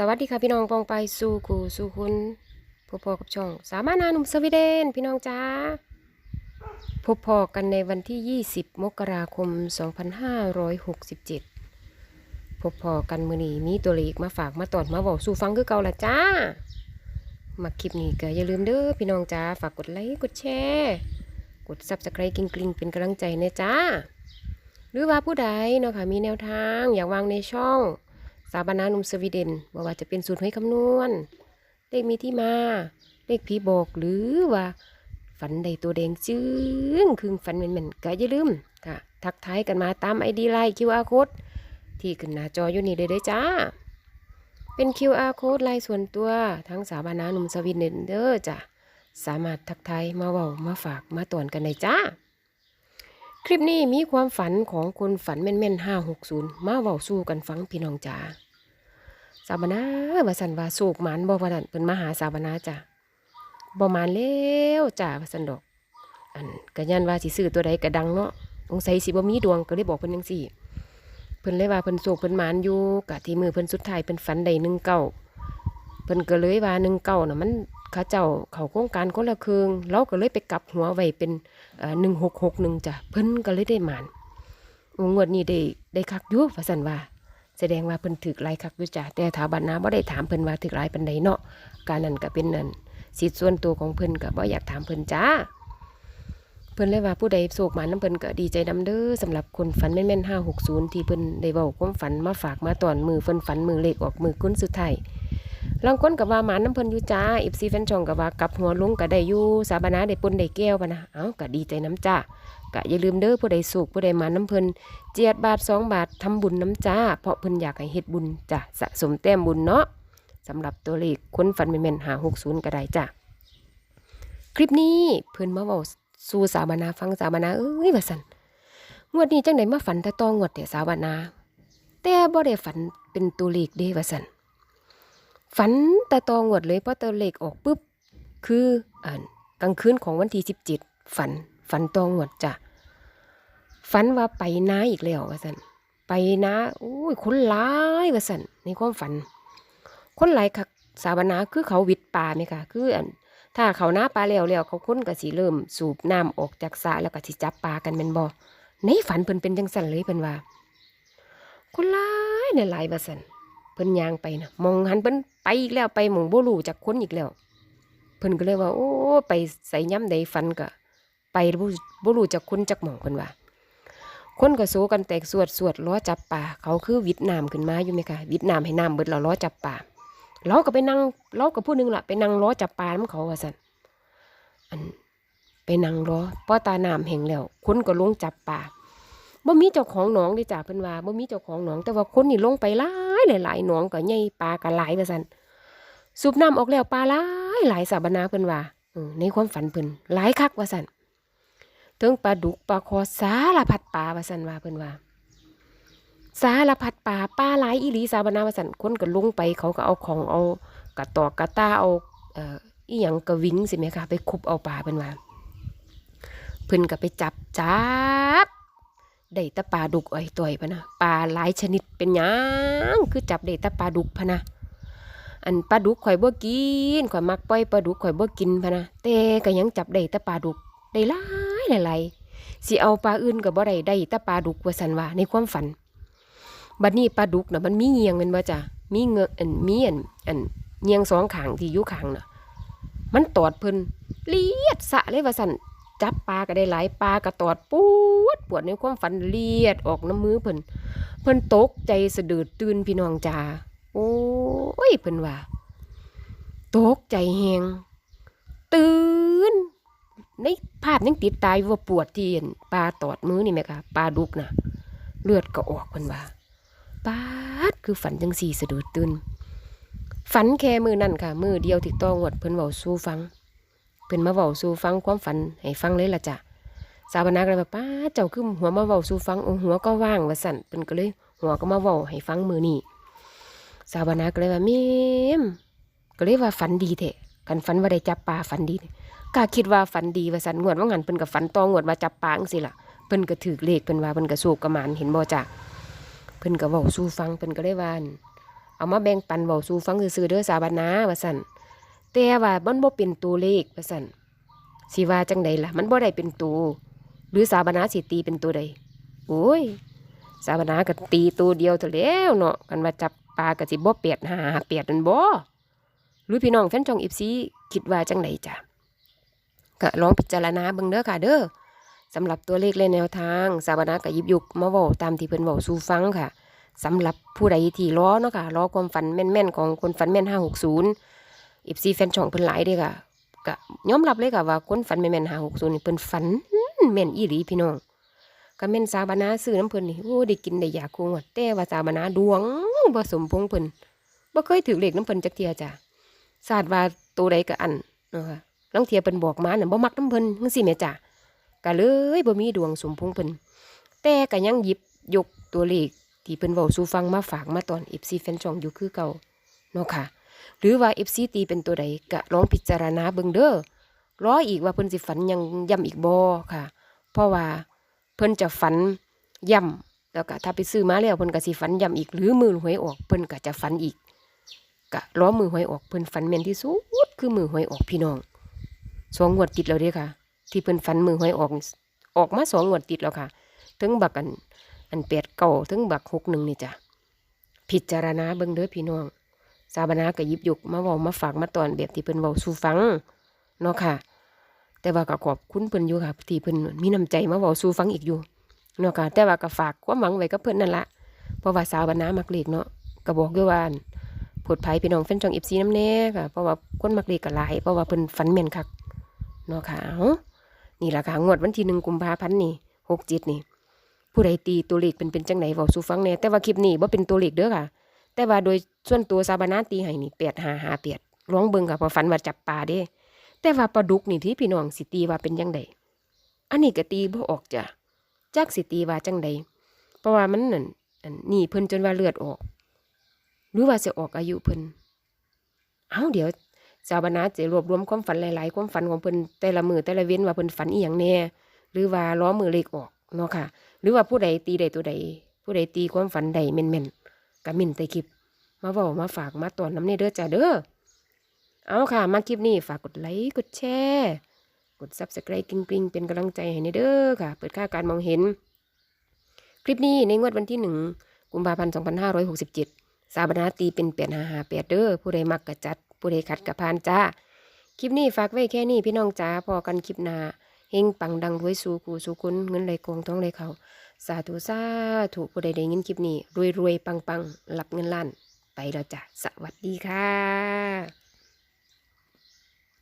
สวัสดีค่ะพี่น้องปองไปสู่กูสู่คุณพบพอกับช่อง สามารถนาหนุ่มสวีเดน พี่น้องจ้าพบพอกันในวันที่ 20 มกราคม 2567 พบพอกันมือนี้มีตัวเลขมาฝากมาตอดมาบอกสู่ฟังคือเก่าละจ้า มาคลิปนี้ก็อย่าลืมเด้อพี่น้องจ้าฝากกดไลค์กดแชร์กดซับสไครต์กริ๊งๆเป็นกำลังใจนะจ้า หรือว่าผู้ใดเนาะค่ะมีแนวทางอยากวางในช่อง สาบานาหนุ่มสวีเดนว่าว่าจะเป็นสูตรให้คำนวณ เลขมีที่มา เลขผีบอกหรือว่า ฝันใดตัวแดงจึ้งคือฝันเหม็นๆก็อย่าลืมค่ะ ทักทายกันมาตามไอดีไลน์ QR code ที่ขึ้นหน้าจออยู่นี่เลยด้จ้า เป็น QR code ไลน์ส่วนตัวทั้งสาบานาหนุ่มสวีเดนเด้อจ้ะสามารถทักทายมาเว้ามาฝากมาตอนกันได้จ้า คลิปนี้มีความฝันของคนฝันแม่นๆห้าหกศูนย์มาเว้าสู้กันฟังพี่น้องจ๋าสาบานาว่าสันว่าโศกหมานบ่ว่านั่นเพิ่นมหาสาบานาจ้ะบ่หมานแล้วจ้าว่าสันดอก อันก็ยันว่าสิซื้อตัวใดก็ดังเนาะสงสัยสิบ่มีดวงก็เลยบอกเพิ่นจังซี่เพิ่นเลยว่าเพิ่นโศกเพิ่นหมานอยู่กะที่มือเพิ่นสุดท้ายเพิ่นฝันได้หนึ่งเก้าเพิ่นก็เลยว่าหนึ่งเก้าน่ะมัน เขาเจ้าเขาโครงการคนละครึ่งเราก็เลยไปกลับหัวไว้เป็นหนึ่งหกหกหนึ่งจ้ะเพิ่นก็เลยได้หมานโอ้งวดนี้ได้ได้คักยู่ว่าสันว่า แสดงว่าเพิ่นถึกหลายคักยู่จ้ะแต่ถาบันนาบ่ได้ถามเพิ่นว่าถึกหลายปานใดเนาะการนั้นก็เป็นนั่นสิทธิ์ส่วนตัวของเพิ่นก็บ่อยากถามเพิ่นจ้าเพิ่นเลยว่าผู้ใดโศกหมานน้ำเพิ่นก็ดีใจนำเด้อสำหรับคนฝันแม่นๆ560 ที่เพิ่นได้เว้าความฝันมาฝากมาตอนมือเพิ่นฝันมือเลขออกมือกุ้นสุดท้าย ลางคนก็ว่าหมานน้ำเพิ่นอยู่จ้า FC แฟนช่องก็ว่ากับหัวลุงก็ได้อยู่สาบานาได้ปนได้แก้วปะนะเอ้าก็ดีใจน้ำจ้าก็อย่าลืมเด้อผู้ใดสุขผู้ใดมาน้ำเพิ่นเจียดบาทสองบาททำบุญน้ำจ้า เพราะเพิ่นอยากให้เฮ็ดบุญจ้ะสะสมแต้มบุญเนาะสำหรับตัวเลขคนฟันแม่นหาหกศูนย์ก็ได้จ้ะคลิปนี้เพิ่นมาเว้าสู่สาวบานาฟังสาวบานาเอ้ยว่าซั่นงวดนี้จังไดมาฝันแต่ตองวดแต่สาวบานาแต่บ่ได้ฝันเป็นตัวเลขเด้ว่าซั่น ฝันแต่ตองวดเลยเพราะตัวเลขออกปุ๊บ คืออ่ากลางคืนของวันที่17ฝัน ฝันตองหวดจ้ะฝันว่าไปนาอีกแล้วว่าสันไปนาโอ้ยคนหลายว่าสันในความฝัน คนหลายคักสาวนาคือเขาวิดป่าไหมคะคืออันถ้าเขาหน้าปลาแล้วแล้วเขาค้นก็สิเริ่มสูบน้ำออกจากสระแล้วก็สิจับปลากันแมันบ่อในฝันเพิ่นเป็นจังสันเลยเพิ่นว่า คนหลายเนี่ยหลายว่าสัน เพิ่นยางไปนะมองหันเพิ่นไปอีกแล้วไปหมองโบ่รู้จากคนอีกแล้ว เพิ่นก็เลยว่า โอ้ไปใส่ย่ำใดฝันก็ไปบ่บ่รู้จักคนจักหมองเพิ่นว่าคนก็โซกันแตกสวดสวดล้อจับป่าเขาคือวิดน้ำขึ้นมาอยู่ไหมคะวิดน้ำให้น้ำเบิดแล้วล้อจับป่าเราก็ไปนั่งเราก็ผู้หนึงล่ะไปนั่งล้อจับปลาน้ำเขาว่าซั่นอันไปนั่งล้อเพราะตาน้ำแห้งแล้วคนก็ลงจับปลาบ่มีเจ้าของหนองเด้จ้ะเพิ่นว่าบ่มีเจ้าของหนอง แต่ว่าคนนี่ลงไปหลา ยหลายๆหนองก็ใหญ่ปลาก็หลายว่าซั่นสูบน้ำออกแล้วปลาหลายหลายสาบนาเพิ่นว่าในความฝันเพิ่นหลายคักว่าซั่นถึงปลาดุกปลาคอสารพัดปลาว่าสันว่าเพิ่นว่าสารพัดปลาปลาหลายอีหลีสาบนาว่าสันคนก็ลงไปเขาก็เอาของเอากระตอกกระตาเอาเอ่ออีหยังกระวิงสิแม่ค่ะไปคุบเอาปลาเพิ่นว่าเพิ่นก็ไปจับจับ ได้ตะปลาดุกอ้อยต่อยพะนะปลาหลายชนิดเป็นหยังคือจับได้ตะปลาดุกพะนะอันปลาดุกข่อยบ่กินข่อยมักปล่อยปลาดุกข่อยบ่กินพะนะแต่ก็ยังจับได้ตะปลาดุกได้หลายหลายสิเอาปลาอื่นก็บ่ได้ได้ต่ปลาดุกว่าสันว่าในความฝันบัดนี้ปลาดุกน่ะมันมีเงียงแมันบ่จ้ะมีเงอะอันมีอันอันเงียงสองขางที่อยู่ขางน่ะมันตอดเพิ่นเลียดสะเลยว่าสัน จับปลาก็ได้หลายปลาก็ตอดปวดปวดในความฝันเลียดออกน้ำมือเพิ่นเพิ่นตกใจสะดืดตื่นพี่น้องจ้าโอ้ยเพิ่นว่าตกใจแฮงตื่นในภาพยังติดตายว่าปวดที่เห็นปลาตอดมือนี่ไหมคะปลาดุกนะเลือดก็ออกเพิ่นว่าปาดคือฝันจังสี่สะดุดตื่นฝันแค่มือนั่นค่ะ มือเดียวที่ต้องวดเพิ่นเว้าสู้ฟัง เพิ่นมาเว้าสู้ฟังความฝันให้ฟังเลยล่ะจ้ะสาวนาก็เลยว่าป้าเจ้าคือหัวมาเว้าสู้ฟังโอ้หัวก็ว่างว่าสั่นเพิ่นก็เลย หัวก็มาเว้าให้ฟังมือนี่สาวนาก็เลยว่าม่มก็เลยว่าฝันดีเถอะกันฝันว่าได้จับปลาฝันดีเถอะกาคิดว่าฝันดีว่าสันงวดว่างันเพิ่นกับฝันตองวดว่าจับปลางสิล่ะเพิ่นก็ถือเลขเพิ่นว่าเพิ่นก็สูกกระหมานเห็นบ่จ้ะเพิ่นก็เว้าสู่ฟังเพิ่นก็ได้ว่าอั่นเอามาแบ่งปันเว้าสู่ฟังซื่อๆเด้อสาบานาว่าซั่น แต่ว่ามันบ่เป็นตัวเลขว่าซั่นสิว่าจังใดล่ะ มันบ่ได้เป็นตัวหรือสาบนาสิตีเป็นตัวใดโอ้ย สาบนาก็ตีตัวเดียวเท่าแล้วเนาะกันว่าจับปลาก็สิบ่เปียดหาเปียดนั่นบ่หรือพี่น้องแฟนช่องอีฟซีคิดว่าจังไดจ้ะก็ลองพิจารณาเบิ่งเด้อค่ะเด้อสำหรับตัวเลขและแนวทาง สาบนาก็หยิบยุกมาเว้าตามที่เพิ่นเว้าสู่ฟังค่ะสำหรับผู้ใดที่รอเนาะค่ะรอความฝันแม่นๆของคนฝันแม่น560 อีฟซีแฟนช่องเพิ่นหลายเด้อค่ะก็ยอมรับเลยค่ะว่าคนฝันแม่นๆ560นี่เพิ่นฝันแม่นอีหลีพี่น้องก็แม่นสาบานาซื้อน้ำเพิ่นนี่โอ้ได้กินได้อยากคงวดแต่ว่าสาบานาดวงบ่สมพงเพิ่นบ่เคยถือเลขน้ำเพิ่นจักเทียจ้ะศาสตร์ว่าตัวใดก็อันเนาะค่ะลางเทียเพิ่นบอกมาน่ะบ่มักน้ำเพิ่นจังซี่แม่จ้ะก็เลยบ่มีดวงสมพงเพิ่นแต่ก็ยังหยิบยกตัวเลขที่เพิ่นเว้าสู่ฟังมาฝากมาตอน FC แฟนช่องอยู่คือเก่าเนาะค่ะ หรือว่า FC ตีเป็นตัวใดก็ลองพิจารณาเบิ่งเด้อรออีกว่าเพิ่นสิฝันยังย้ำอีกบ่ค่ะ เพราะว่าเพิ่นจะฝันย่ำแล้วก็ถ้าไปซื้อมาแล้วเพิ่นก็สิฝันย่ำอีก หรือมือหวยออกเพิ่นก็จะฝันอีกก็ล้อมือหวยออกเพิ่นฝันแม่นที่สุดคือมือหวยออกพี่น้องสองงวดติดแล้วเด้ค่ะ ที่เพิ่นฝันมือหวยออกออกมาสองงวดติดแล้วค่ะถึงบักอันอันแปดเก่าถึงบักหกหนึ่งนี่จ้ะพิจารณาเบิ่งเด้อพี่น้อง สาบนาก็ยิบยกมาเว้ามาฝากมาตอนแบบที่เพิ่นเว้าสู่ฟังเนาะค่ะ แต่ว่าก็ขอบคุณเพิ่นอยู่ค่ะที่เพิ่นมีน้ำใจมาเว้าสู่ฟังอีกอยู่เนาะค่ะ แต่ว่าก็ฝากความหวังไว้กับเพิ่นนั่นละเพราะว่าสาวบรรณามักเลขเนาะก็บอกด้วยว่าผดภัยพี่น้องแฟนจองอีฟซีน้ำแน่ค่ะ เพราะว่าคนมักเลขก็หลาย เพราะว่าเพิ่นฝันแม่นคักเนาะค่ะเอานี่ล่ะค่ะงวดวันที่หนึ่งกุมภาพันธ์นี่หกเจ็ดนี่ ผู้ใดตีตัวเลขเป็นเป็นจังไหนเว้าสู่ฟังแน่แต่ว่าคลิปนี้บ่เป็นตัวเลขเด้อค่ะ แต่ว่าโดยส่วนตัวสาบรรณาตีให้นี่แปดหาหาแปดลองเบิงค่ะพอฝันว่าจับปลาเด้ แต่ว่าปลาดุกนี่ที่พี่น้องสิตีว่าเป็นยังไงอันนี้ก็ตีบ่ออกจ้ะจักสิตีว่าจังใดเพราะว่ามันนั่นนี่เพิ่นจนว่าเลือดออก หรือว่าจะออกอายุเพิ่นเอาเดี๋ยวสาวบรรณาจะรวบรวมความฝันหลาย ๆ ความฝันของเพิ่นแต่ละมือแต่ละเว้นว่าเพิ่นฝันอีหยังแน่หรือว่าล้อมือเล็กออกเนาะค่ะ หรือว่าผู้ใดตีใดตัวใด ผู้ใดตีความฝันใดแม่นๆ กมินใต้คลิป มาเว้ามาฝากมาตอนน้ำเนเด้อจ้าเด้อเอาค่ะ มาคลิปนี้ฝากกดไลค์กดแชร์กด subscribe กริ๊งๆเป็นกำลังใจให้ในเด้อค่ะ เปิดค่าการมองเห็น คลิปนี้ในงวดวันที่หนึ่งกุมภาพันธ์2567สาบนาตีเป็นแปดหาหาแปดเด้อผู้ใดมักกะจัด ผู้ใดขัดกะพานจ้า คลิปนี้ฝากไว้แค่นี้พี่น้องจ้าพอกันคลิปหน้าเฮงปังดังรวยสู่กูสู่คุณเงินไหลกองท้องไหลเข่า สาธุสาธุผู้ใดได้ยินคลิปนี้ รวยรวยๆปังปังๆรับเงินล้าน ไปแล้วจ้ะ สวัสดีค่ะ